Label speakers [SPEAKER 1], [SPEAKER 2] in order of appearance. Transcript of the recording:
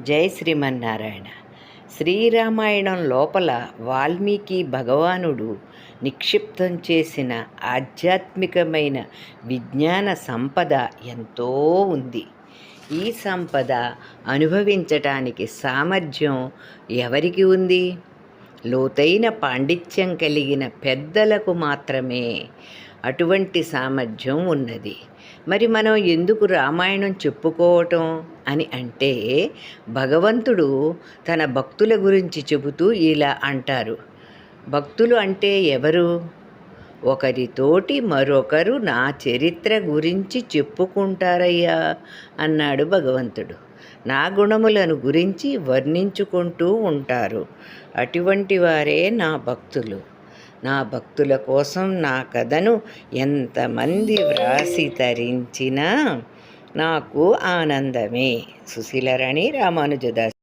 [SPEAKER 1] జై శ్రీమన్నారాయణ. శ్రీరామాయణం లోపల వాల్మీకి భగవానుడు నిక్షిప్తం చేసిన ఆధ్యాత్మికమైన విజ్ఞాన సంపద ఎంతో ఉంది. ఈ సంపద అనుభవించటానికి సామర్థ్యం ఎవరికి ఉంది? లోతైన పాండిత్యం కలిగిన పెద్దలకు మాత్రమే అటువంటి సామర్థ్యం ఉన్నది. మరి మనం ఎందుకు రామాయణం చెప్పుకోవటం అని అంటే భగవంతుడు తన భక్తుల గురించి చెబుతూ ఇలా అంటారు. భక్తులు అంటే ఎవరు? ఒకరితోటి మరొకరు నా చరిత్ర గురించి చెప్పుకుంటారయ్యా అన్నాడు భగవంతుడు. నా గుణములను గురించి వర్ణించుకుంటూ ఉంటారు. అటువంటి వారే నా భక్తులు. నా భక్తుల కోసం నా కథను ఎంతమంది వ్రాసి తరించినా నాకు ఆనందమే. సుశీలరణి రామానుజదాస్